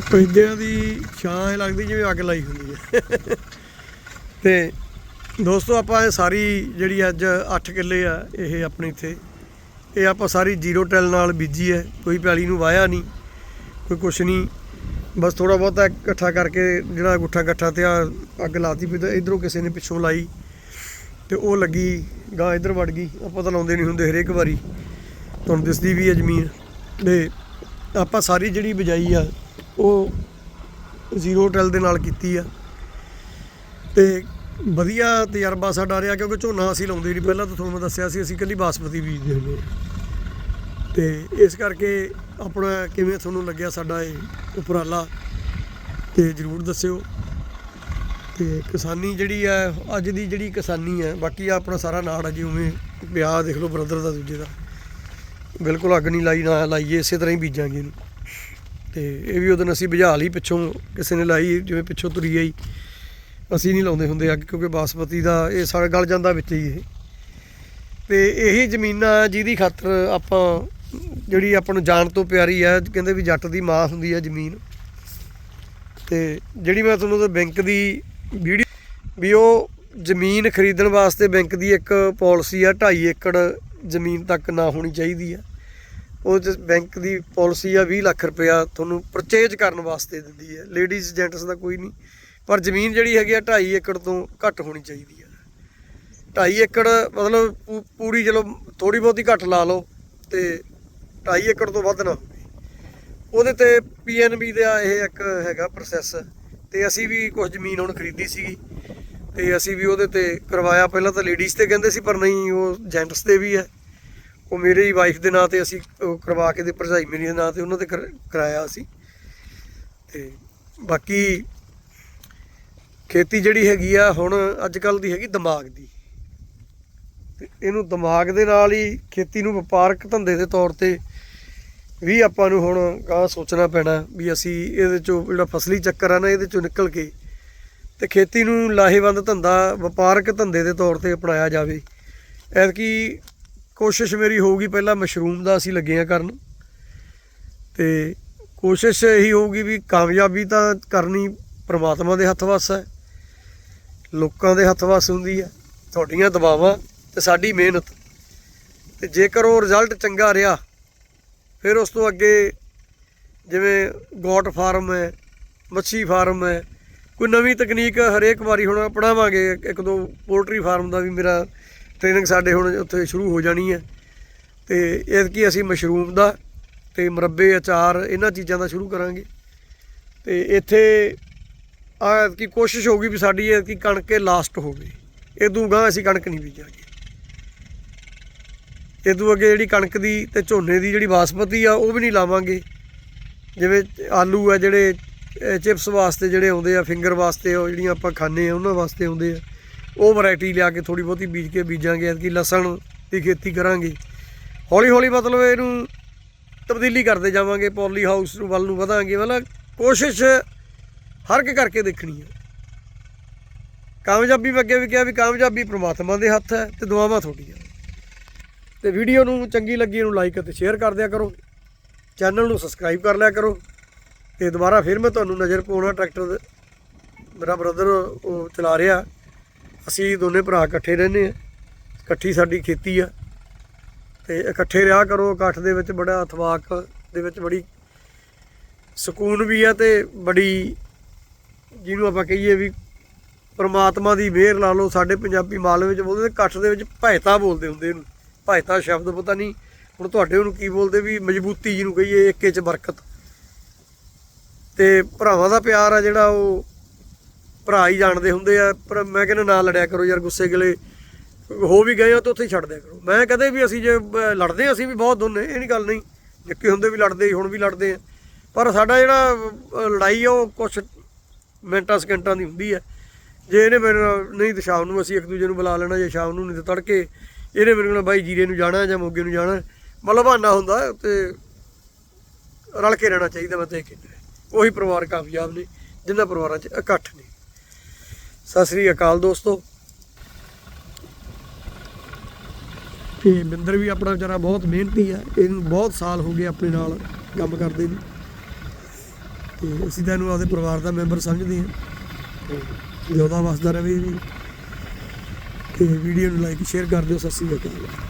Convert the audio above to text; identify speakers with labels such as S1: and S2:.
S1: ਪੈਦਿਆਂ ਦੀ ਛਾਂ ਐਂ ਲੱਗਦੀ ਜਿਵੇਂ ਅੱਗ ਲਾਈ ਹੁੰਦੀ ਹੈ। ਤੇ ਦੋਸਤੋ, ਆਪਾਂ ਇਹ ਸਾਰੀ ਜਿਹੜੀ ਅੱਜ 8 ਕਿੱਲੇ ਆ, ਇਹ ਆਪਣੇ ਇੱਥੇ। ਇਹ ਆਪਾਂ ਸਾਰੀ ਜ਼ੀਰੋ ਟੈਲ ਨਾਲ ਬੀਜੀ ਹੈ। ਕੋਈ ਪੈਲੀ ਨੂੰ ਵਾਇਆ ਨਹੀਂ, ਕੋਈ ਕੁਛ ਨਹੀਂ। ਬਸ ਥੋੜਾ ਬਹੁਤਾ ਇਕੱਠਾ ਕਰਕੇ ਜਿਹੜਾ ਗੁੱਠਾ ਗੱਠਾ ਤੇ ਆ ਅੱਗ ਲਾਤੀ ਵੀ ਤੇ ਇਧਰੋਂ ਕਿਸੇ ਨੇ ਪਿੱਛੋਂ ਲਾਈ। ਤੇ ਉਹ ਲੱਗੀ ਗਾਂ ਇਧਰ ਵੜ ਗਈ। ਆਪਾਂ ਤਾਂ ਲਾਉਂਦੇ ਨਹੀਂ ਹੁੰਦੇ ਹਰੇਕ ਵਾਰੀ। ਤੁਹਾਨੂੰ ਦਿਸਦੀ ਵੀ ਹੈ ਜ਼ਮੀਨ। ਤੇ ਆਪਾਂ ਸਾਰੀ ਜਿਹੜੀ ਬਿਜਾਈ ਆ ਉਹ ਜ਼ੀਰੋ ਟੈਲ ਦੇ ਨਾਲ ਕੀਤੀ ਆ। ਤੇ ਵਧੀਆ ਤਜਰਬਾ ਸਾਡਾ ਰਿਹਾ ਕਿਉਂਕਿ ਝੋਨਾ ਅਸੀਂ ਲਾਉਂਦੇ ਨਹੀਂ। ਪਹਿਲਾਂ ਤਾਂ ਤੁਹਾਨੂੰ ਮੈਂ ਦੱਸਿਆ ਸੀ, ਅਸੀਂ ਇਕੱਲੀ ਬਾਸਮਤੀ ਬੀਜਦੇ ਹੁੰਦੇ ਹਾਂ। ਤੇ ਇਸ ਕਰਕੇ ਆਪਣਾ ਕਿਵੇਂ ਤੁਹਾਨੂੰ ਲੱਗਿਆ ਸਾਡਾ ਇਹ ਉਪਰਾਲਾ? ਤੇ ਜਰੂਰ ਦੱਸਿਓ। ਤੇ ਕਿਸਾਨੀ ਜਿਹੜੀ ਆ, ਅੱਜ ਦੀ ਜਿਹੜੀ ਕਿਸਾਨੀ ਹੈ ਬਾਕੀ ਆ ਆਪਣਾ ਸਾਰਾ ਨਾੜ ਆ ਅਜੇ ਉਵੇਂ ਪਿਆ ਦੇਖ ਲਓ ਬ੍ਰਦਰ ਦਾ ਦੂਜੇ ਦਾ। ਬਿਲਕੁਲ ਅੱਗ ਨਹੀਂ ਲਾਈ, ਨਾ ਲਾਈਏ, ਇਸੇ ਤਰ੍ਹਾਂ ਹੀ ਬੀਜਾਂਗੇ ਇਹਨੂੰ। ਤੇ ਇਹ ਵੀ ਉਦੋਂ ਅਸੀਂ ਬੁਝਾ ਲਈ, ਪਿੱਛੋਂ ਕਿਸੇ ਨੇ ਲਾਈ, ਜਿਵੇਂ ਪਿੱਛੋਂ ਤੁਰੀ ਆਈ। ਅਸੀਂ ਨਹੀਂ ਲਾਉਂਦੇ ਹੁੰਦੇ ਅੱਗ, ਕਿਉਂਕਿ ਬਾਸਮਤੀ ਦਾ ਇਹ ਸੜ ਗਲ ਜਾਂਦਾ ਵਿੱਚ ਹੀ ਇਹ। ਤੇ ਇਹ ਜ਼ਮੀਨਾਂ ਜਿਹਦੀ ਖਾਤਰ ਆਪਾਂ, ਜਿਹੜੀ ਆਪਾਂ ਨੂੰ ਜਾਣ ਤੋਂ ਪਿਆਰੀ ਹੈ ਕਹਿੰਦੇ ਵੀ ਜੱਟ ਦੀ ਮਾਂ ਹੁੰਦੀ ਹੈ ਜ਼ਮੀਨ। ਤੇ ਜਿਹੜੀ ਮੈਂ ਤੁਹਾਨੂੰ ਉਹ ਬੈਂਕ ਦੀ ਵੀਡੀਓ, ਵੀ ਉਹ ਜ਼ਮੀਨ ਖਰੀਦਣ ਵਾਸਤੇ ਬੈਂਕ ਦੀ ਇੱਕ ਪਾਲਿਸੀ ਆ 2.5 ਏਕੜ ਜ਼ਮੀਨ ਤੱਕ ਨਾ ਹੋਣੀ ਚਾਹੀਦੀ ਆ। ਉਹ 'ਚ ਬੈਂਕ ਦੀ ਪਾਲਿਸੀ ਆ 20 ਲੱਖ ਰੁਪਇਆ ਤੁਹਾਨੂੰ ਪਰਚੇਜ ਕਰਨ ਵਾਸਤੇ ਦਿੰਦੀ ਹੈ। ਲੇਡੀਜ਼ ਜੈਂਟਸ ਦਾ ਕੋਈ ਨਹੀਂ। ਪਰ ਜ਼ਮੀਨ ਜਿਹੜੀ ਹੈਗੀ ਆ 2.5 ਏਕੜ ਤੋਂ ਘੱਟ ਹੋਣੀ ਚਾਹੀਦੀ ਆ। 2.5 ਏਕੜ ਮਤਲਬ ਪੂ- ਪੂਰੀ ਚਲੋ ਥੋੜੀ ਬਹੁਤੀ ਘੱਟ ਲਾ ਲਓ ਤੇ 2.5 ਏਕੜ ਤੋਂ ਵੱਧ ਨਾ ਹੋਵੇ। ਉਹਦੇ ਤੇ ਪੀਐਨਬੀ ਦਾ ਇਹ ਇੱਕ ਹੈਗਾ ਪ੍ਰੋਸੈਸ ਤੇ ਅਸੀਂ ਵੀ ਕੁਝ ਜ਼ਮੀਨ ਹੁਣ ਖਰੀਦੀ ਸੀਗੀ ਤੇ ਅਸੀਂ ਵੀ ਉਹਦੇ ਤੇ ਕਰਵਾਇਆ। ਪਹਿਲਾਂ ਤਾਂ ਲੇਡੀਜ਼ ਤੇ ਕਹਿੰਦੇ ਸੀ, ਪਰ ਨਹੀਂ, ਉਹ ਜੈਂਟਸ ਤੇ ਵੀ ਹੈ। ਉਹ ਮੇਰੇ ਹੀ ਵਾਈਫ ਦੇ ਨਾਂ ਤੇ ਅਸੀਂ ਕਰਵਾ ਕੇ ਤੇ ਭਰਜਾਈ ਮੇਰੀ ਦੇ ਨਾਂ ਤੇ ਉਹਨਾਂ ਤੇ ਕਰ- ਕਰਾਇਆ ਅਸੀਂ। ਤੇ ਬਾਕੀ ਖੇਤੀ ਜਿਹੜੀ ਹੈਗੀ ਆ ਹੁਣ ਅੱਜ ਕੱਲ ਦੀ ਹੈਗੀ ਦਿਮਾਗ ਦੀ। ਤੇ ਇਹਨੂੰ ਦਿਮਾਗ ਦੇ ਨਾਲ ਹੀ ਖੇਤੀ ਨੂੰ ਵਪਾਰਕ ਧੰਦੇ ਦੇ ਤੌਰ ਤੇ ਵੀ ਆਪਾਂ ਨੂੰ ਹੁਣ ਗਾਂ ਸੋਚਣਾ ਪੈਣਾ ਵੀ ਅਸੀਂ ਇਹਦੇ ਚੋਂ ਜਿਹੜਾ ਫਸਲੀ ਚੱਕਰ ਆ ਨਾ ਇਹਦੇ ਚੋਂ ਨਿਕਲ ਕੇ ਤੇ ਖੇਤੀ ਨੂੰ ਲਾਹੇਵੰਦ ਧੰਦਾ ਵਪਾਰਕ ਧੰਦੇ ਦੇ ਤੌਰ ਤੇ ਅਪਣਾਇਆ ਜਾਵੇ। ਐਤਕੀ ਕੋਸ਼ਿਸ਼ ਮੇਰੀ ਹੋਊਗੀ ਪਹਿਲਾਂ ਮਸ਼ਰੂਮ ਦਾ ਅਸੀਂ ਲੱਗੇ ਆ ਕਰਨ। ਤੇ ਕੋਸ਼ਿਸ਼ ਇਹੀ ਹੋਊਗੀ ਵੀ ਕਾਮਯਾਬੀ ਤਾਂ ਕਰਨੀ ਪ੍ਰਮਾਤਮਾ ਦੇ ਹੱਥ ਵੱਸ ਹੈ, ਲੋਕਾਂ ਦੇ ਹੱਥ ਵੱਸ ਹੁੰਦੀ ਹੈ, ਤੁਹਾਡੀਆਂ ਦਬਾਵਾਂ ਤੇ ਸਾਡੀ ਮਿਹਨਤ। ਤੇ ਜੇਕਰ ਉਹ ਰਿਜ਼ਲਟ ਚੰਗਾ ਰਿਹਾ, ਫਿਰ ਉਸ ਤੋਂ ਅੱਗੇ ਜਿਵੇਂ ਗੋਟ ਫਾਰਮ ਹੈ, ਮੱਛੀ ਫਾਰਮ ਹੈ, ਕੋਈ ਨਵੀਂ ਤਕਨੀਕ ਹਰੇਕ ਵਾਰੀ ਹੁਣ ਅਪਣਾਵਾਂਗੇ ਇੱਕ ਦੋ ਪੋਲਟਰੀ ਫਾਰਮ ਦਾ ਵੀ ਮੇਰਾ ਟ੍ਰੇਨਿੰਗ ਸਾਡੇ ਹੁਣ ਉੱਥੇ ਸ਼ੁਰੂ ਹੋ ਜਾਣੀ ਹੈ। ਤੇ ਇਹ ਕੀ ਅਸੀਂ ਮਸ਼ਰੂਮ ਦਾ ਤੇ ਮੁਰੱਬੇ, ਅਚਾਰ ਇਹਨਾਂ ਚੀਜ਼ਾਂ ਦਾ ਸ਼ੁਰੂ ਕਰਾਂਗੇ। ਤੇ ਇੱਥੇ ਆ ਕੀ ਕੋਸ਼ਿਸ਼ ਹੋਊਗੀ ਵੀ ਸਾਡੀ ਇਹ ਕੀ ਇਹ ਲਾਸਟ ਹੋਵੇ। ਇਦੋਂ ਗਾਂ ਅਸੀਂ ਕਣਕ ਨਹੀਂ ਬੀਜਾਂਗੇ। ਇਦੋਂ ਅੱਗੇ ਜਿਹੜੀ ਕਣਕ ਦੀ ਤੇ ਝੋਨੇ ਦੀ ਜਿਹੜੀ ਬਾਸਮਤੀ ਆ, ਉਹ ਵੀ ਨਹੀਂ ਲਾਵਾਂਗੇ। ਜਿਵੇਂ ਆਲੂ ਆ ਜਿਹੜੇ ਚਿਪਸ ਵਾਸਤੇ ਜਿਹੜੇ ਆਉਂਦੇ ਆ ਫਿੰਗਰ ਵਾਸਤੇ ਉਹ ਜਿਹੜੀਆਂ ਆਪਾਂ ਖਾਂਦੇ ਆ, ਉਹਨਾਂ ਵਾਸਤੇ ਆਉਂਦੇ ਆ। ਉਹ ਵੈਰਾਈਟੀ ਲਿਆ ਕੇ ਥੋੜੀ ਬਹੁਤੀ ਬੀਜ ਕੇ ਬੀਜਾਂਗੇ, ਐਤਕੀ ਲਸਣ ਦੀ ਖੇਤੀ ਕਰਾਂਗੇ। ਹੌਲੀ ਹੌਲੀ ਮਤਲਬ ਇਹਨੂੰ ਤਬਦੀਲੀ ਕਰਦੇ ਜਾਵਾਂਗੇ, ਪੋਲੀ ਹਾਊਸ ਨੂੰ, ਵੱਲ ਨੂੰ ਵਧਾਂਗੇ, ਮਤਲਬ ਕੋਸ਼ਿਸ਼ ਹਰ ਇੱਕ ਕਰਕੇ ਦੇਖਣੀ ਹੈ ਕਾਮਯਾਬੀ ਅੱਗੇ ਵੀ ਕਿਹਾ ਵੀ ਕਾਮਯਾਬੀ ਪ੍ਰਮਾਤਮਾ ਦੇ ਹੱਥ ਹੈ ਤੇ ਦੁਆਵਾਂ ਤੁਹਾਡੀਆਂ। ਤੇ ਵੀਡੀਓ ਨੂੰ ਚੰਗੀ ਲੱਗੀ ਇਹਨੂੰ ਲਾਈਕ ਅਤੇ ਸ਼ੇਅਰ ਕਰ ਦਿਆ ਕਰੋ। ਚੈਨਲ ਨੂੰ ਸਬਸਕ੍ਰਾਈਬ ਕਰ ਲਿਆ ਕਰੋ ਤੇ ਦੁਬਾਰਾ ਫਿਰ ਮੈਂ ਤੁਹਾਨੂੰ ਨਜ਼ਰ ਪਾਉਣਾ ਟਰੈਕਟਰ ਮੇਰਾ ਬ੍ਰਦਰ ਉਹ ਚਲਾ ਰਿਹਾ। ਅਸੀਂ ਦੋਨੇ ਭਰਾ ਇਕੱਠੇ ਰਹਿੰਦੇ ਆ ਇਕੱਠੀ ਸਾਡੀ ਖੇਤੀ ਆ। ਤੇ ਇਕੱਠੇ ਰਿਹਾ ਕਰੋ, ਇਕੱਠ ਦੇ ਵਿੱਚ ਬੜਾ ਅਥਵਾਕ ਦੇ ਵਿੱਚ ਬੜੀ ਸਕੂਨ ਵੀ ਆ ਤੇ ਬੜੀ ਜਿਹਨੂੰ ਆਪਾਂ ਕਹੀਏ ਵੀ ਪਰਮਾਤਮਾ ਦੀ ਮਿਹਰ ਲਾ ਲਓ, ਸਾਡੇ ਪੰਜਾਬੀ ਮਾਲਵੇ ਵਿੱਚ ਬੋਲਦੇ ਇਕੱਠ ਦੇ ਵਿੱਚ ਭੈਤਾ ਬੋਲਦੇ ਹੁੰਦੇ ਇਹਨੂੰ। ਭੈਤਾ ਸ਼ਬਦ ਪਤਾ ਨਹੀਂ ਹੁਣ ਤੁਹਾਡੇ ਉਹਨੂੰ ਕੀ ਬੋਲਦੇ ਵੀ ਮਜ਼ਬੂਤੀ ਜਿਹਨੂੰ ਕਹੀਏ, ਏਕੇ ਚ ਬਰਕਤ। ਤੇ ਭਰਾਵਾਂ ਦਾ ਪਿਆਰ ਆ ਜਿਹੜਾ ਉਹ ਭਰਾ ਹੀ ਜਾਣਦੇ ਹੁੰਦੇ ਆ ਪਰ ਮੈਂ ਕਹਿੰਦਾ ਨਾ ਲੜਿਆ ਕਰੋ ਯਾਰ ਗੁੱਸੇ ਗਿਲੇ। ਹੋ ਵੀ ਗਏ ਹੋ ਤਾਂ ਉੱਥੇ ਹੀ ਛੱਡ ਦਿਆ ਕਰੋ। ਮੈਂ ਕਦੇ ਵੀ ਅਸੀਂ ਜੇ ਅਹ, ਲੜਦੇ ਅਸੀਂ ਵੀ ਬਹੁਤ ਦੋਨੇ ਇਹ ਨਹੀਂ ਗੱਲ ਨਹੀਂ। ਨਿੱਕੇ ਹੁੰਦੇ ਵੀ ਲੜਦੇ ਹੁਣ ਵੀ ਲੜਦੇ ਆ। ਪਰ ਸਾਡਾ ਜਿਹੜਾ ਲੜਾਈ ਆ ਉਹ ਕੁਛ ਮਿੰਟਾਂ ਸਕਿੰਟਾਂ ਦੀ ਹੁੰਦੀ ਹੈ ਜੇ ਇਹਨੇ ਮੇਰੇ ਨਾਲ ਨਹੀਂ ਤਾਂ ਸ਼ਾਮ ਨੂੰ ਅਸੀਂ ਇੱਕ ਦੂਜੇ ਨੂੰ ਬੁਲਾ ਲੈਣਾ ਜੇ ਸ਼ਾਮ ਨੂੰ ਨਹੀਂ ਤਾਂ ਤੜਕੇ ਇਹਨੇ ਮੇਰੇ ਨਾਲ ਬਾਈ ਜੀਰੇ ਨੂੰ ਜਾਣਾ ਜਾਂ ਮੋਗੇ ਨੂੰ ਜਾਣਾ ਮਤਲਬ ਬਹਾਨਾ ਹੁੰਦਾ ਤੇ ਰਲ ਕੇ ਰਹਿਣਾ ਚਾਹੀਦਾ ਮੈਂ ਤੇ ਇਹ ਕਹਿੰਦਾ ਉਹੀ ਪਰਿਵਾਰ ਕਾਮਯਾਬ ਨੇ ਜਿਨ੍ਹਾਂ ਪਰਿਵਾਰਾਂ 'ਚ ਇਕੱਠ ਨੇ। ਸਤਿ ਸ੍ਰੀ ਅਕਾਲ ਦੋਸਤੋ। ਤੇ ਬਿੰਦਰ ਵੀ ਆਪਣਾ ਵਿਚਾਰਾ ਬਹੁਤ ਮਿਹਨਤੀ ਆ, ਇਹਨੂੰ ਬਹੁਤ ਸਾਲ ਹੋ ਗਏ ਆਪਣੇ ਨਾਲ ਕੰਮ ਕਰਦੇ ਨੂੰ। ਤੇ ਅਸੀਂ ਤਾਂ ਇਹਨੂੰ ਆਪਦੇ ਪਰਿਵਾਰ ਦਾ ਮੈਂਬਰ ਸਮਝਦੇ ਹਾਂ। ਤੇ ਜਿਉਂਦਾ ਵਸਦਾ ਰਹੇ ਜੀ ਤੇ ਵੀਡੀਓ ਨੂੰ ਲਾਈਕ ਸ਼ੇਅਰ ਕਰ ਦਿਓ, ਸਤਿ ਸ਼੍ਰੀ ਅਕਾਲ।